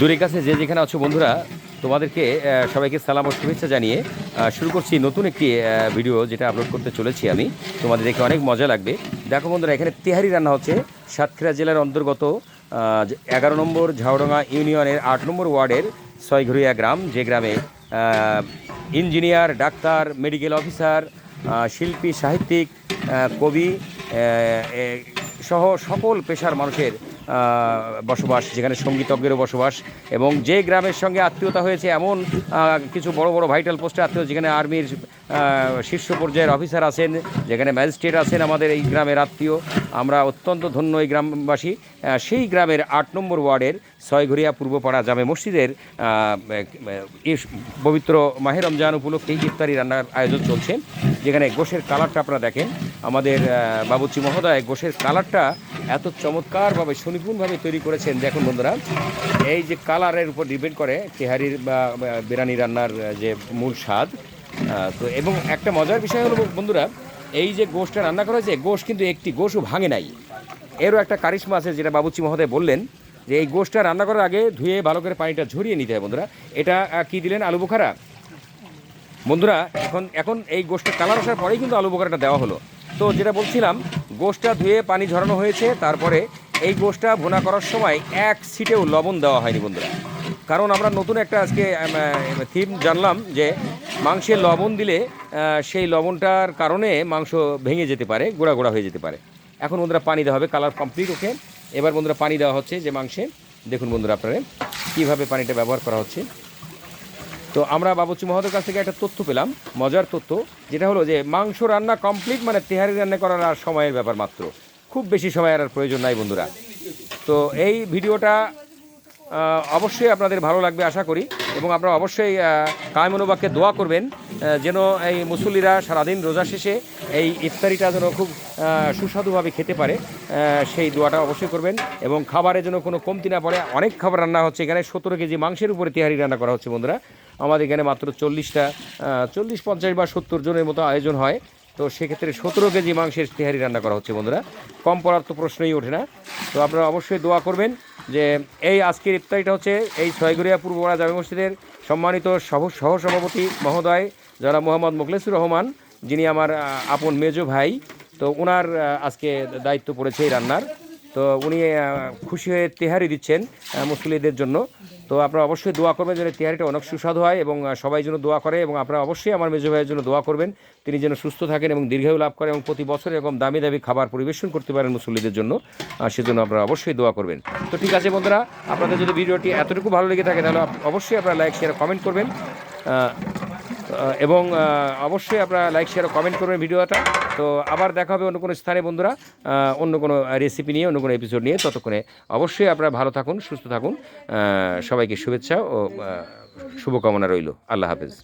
দূরের কাছে যে যেখানে আছো বন্ধুরা, তোমাদেরকে সবাইকে সালাম ও শুভেচ্ছা জানিয়ে শুরু করছি নতুন একটি ভিডিও যেটা আপলোড করতে চলেছি আমি। তোমাদের দেখে অনেক মজা লাগবে। দেখো বন্ধুরা, এখানে তেহারি রান্না হচ্ছে। সাতক্ষীরা জেলার অন্তর্গত এগারো নম্বর ঝাউডাঙ্গা ইউনিয়নের আট নম্বর ওয়ার্ডের ছয়ঘরিয়া গ্রাম, যে গ্রামে ইঞ্জিনিয়ার, ডাক্তার মেডিকেল অফিসার শিল্পী, সাহিত্যিক কবি সহ সকল পেশার মানুষের বসবাস, যেখানে সঙ্গীতজ্ঞেরও বসবাস, এবং যে গ্রামের সঙ্গে আত্মীয়তা হয়েছে এমন কিছু বড় বড় ভাইটাল পোস্টে আত্মীয়, যেখানে আর্মির শীর্ষ পর্যায়ের অফিসার আছেন, যেখানে ম্যাজিস্ট্রেট আছেন আমাদের এই গ্রামের আত্মীয়। আমরা অত্যন্ত ধন্য এই গ্রামবাসী। সেই গ্রামের আট নম্বর ওয়ার্ডের ছয়ঘরিয়া পূর্বপাড়া জামে মসজিদের পবিত্র মাহে রমজান উপলক্ষে ইফতারি রান্নার আয়োজন চলছে। যেখানে গোশের কালারটা আপনারা দেখেন, আমাদের বাবুচি মহোদয় গোশের কালারটা এত চমৎকারভাবে, সুনিপুণভাবে তৈরি করেছেন। দেখুন বন্ধুরা, এই যে কালারের উপর ডিপেন্ড করে তেহারির বা বিরিয়ানি রান্নার যে মূল স্বাদ। তো এবং একটা মজার বিষয় হলো বন্ধুরা, এই যে গোশটা রান্না করা হয়েছে, গোশ কিন্তু একটি গোশও ভাঙে নাই। এরও একটা কারিশ্মা আছে যেটা বাবুচি মহোদয় বললেন যে এই গোশটা রান্না করার আগে ধুয়ে ভালো করে পানিটা ঝরিয়ে নিতে হয় বন্ধুরা। এটা কি দিলেন? আলু বোখারা? বন্ধুরা, এখন এখন এই গোষ্ঠটা কালার আসার পরেই কিন্তু আলু বোখারাটা দেওয়া হলো। তো যেটা বলছিলাম, গোষ্ঠটা ধুয়ে পানি ঝরানো হয়েছে, তারপরে এই গোষ্ঠটা ভুনা করার সময় এক সিটেও লবণ দেওয়া হয়নি বন্ধুরা। কারণ আমরা নতুন একটা আজকে থিম জানলাম যে মাংসে লবণ দিলে সেই লবণটার কারণে মাংস ভেঙে যেতে পারে, গোড়া গোড়া হয়ে যেতে পারে। এখন বন্ধুরা পানি দেওয়া হবে, কালার কমপ্লিট, ওকে? এবার বন্ধুরা পানি দেওয়া হচ্ছে যে মাংসে। দেখুন বন্ধুরা আপনারা, কীভাবে পানিটা ব্যবহার করা হচ্ছে। তো আমরা বাবুচি মহোদয়ের কাছ থেকে একটা তথ্য পেলাম, মজার তথ্য, যেটা হলো যে মাংস রান্না কমপ্লিট মানে তেহারি রান্না করার আর সময়ের ব্যাপার মাত্র। খুব বেশি সময় আর প্রয়োজন নাই বন্ধুরা। তো এই ভিডিওটা অবশ্যই আপনাদের ভালো লাগবে আশা করি, এবং আপনারা অবশ্যই কায়মনোবাক্যে দোয়া করবেন যেন এই মুসল্লিরা সারাদিন রোজা শেষে এই ইফতারিটা যেন খুব সুস্বাদুভাবে খেতে পারে সেই দোয়াটা অবশ্যই করবেন, এবং খাবারে যেন কোনো কমতি না পড়ে। অনেক খাবার রান্না হচ্ছে এখানে, সতেরো কেজি মাংসের উপরে তেহারি রান্না করা হচ্ছে বন্ধুরা। আমাদের এখানে মাত্র চল্লিশটা চল্লিশ, পঞ্চাশ বা সত্তর জনের মতো আয়োজন হয়। তো সেক্ষেত্রে সতেরো কেজি মাংসের তেহারি রান্না করা হচ্ছে বন্ধুরা। কম পড়ার তো প্রশ্নই ওঠে না। তো আপনারা অবশ্যই দোয়া করবেন যে এই আজকের ইফতারিটা হচ্ছে এই ছয়গড়িয়া পূর্বপাড়া জামে মসজিদের সম্মানিত সহ, সহসভাপতি মহোদয়, যারা মোহাম্মদ মুখলেসুর রহমান, যিনি আমার আপন মেজো ভাই। তো ওনার আজকে দায়িত্ব পড়েছে এই রান্নার। তো উনি খুশি হয়ে তেহারি দিচ্ছেন মুসলিদের জন্য। তো আপনারা অবশ্যই দোয়া করবেন যেন তেহারিটা অনেক সুস্বাদু হয় এবং সবাই যেন দোয়া করে এবং আপনারা অবশ্যই আমার মেজো ভাইয়ের জন্য দোয়া করবেন। তিনি যেন সুস্থ থাকেন এবং দীর্ঘায়ু লাভ করেন এবং প্রতি বছর এরকম দামি দামি খাবার পরিবেশন করতে পারেন মুসল্লিদের জন্য। সেজন্য আপনারা অবশ্যই দোয়া করবেন। তো ঠিক আছে বন্ধুরা, আপনাদের যদি ভিডিওটি এতটুকু ভালো লেগে থাকে তাহলে অবশ্যই আপনারা লাইক শেয়ার কমেন্ট করবেন। এবং অবশ্যই আপনারা লাইক শেয়ার কমেন্ট করবেন ভিডিওটা। তো আবার দেখা হবে অন্য কোনো স্থানে বন্ধুরা অন্য কোনো রেসিপি নিয়ে, অন্য কোনো এপিসোড নিয়ে। ততক্ষণে অবশ্যই আপনারা ভালো থাকুন, সুস্থ থাকুন। সবাইকে শুভেচ্ছা ও শুভকামনা রইল। আল্লাহ হাফেজ।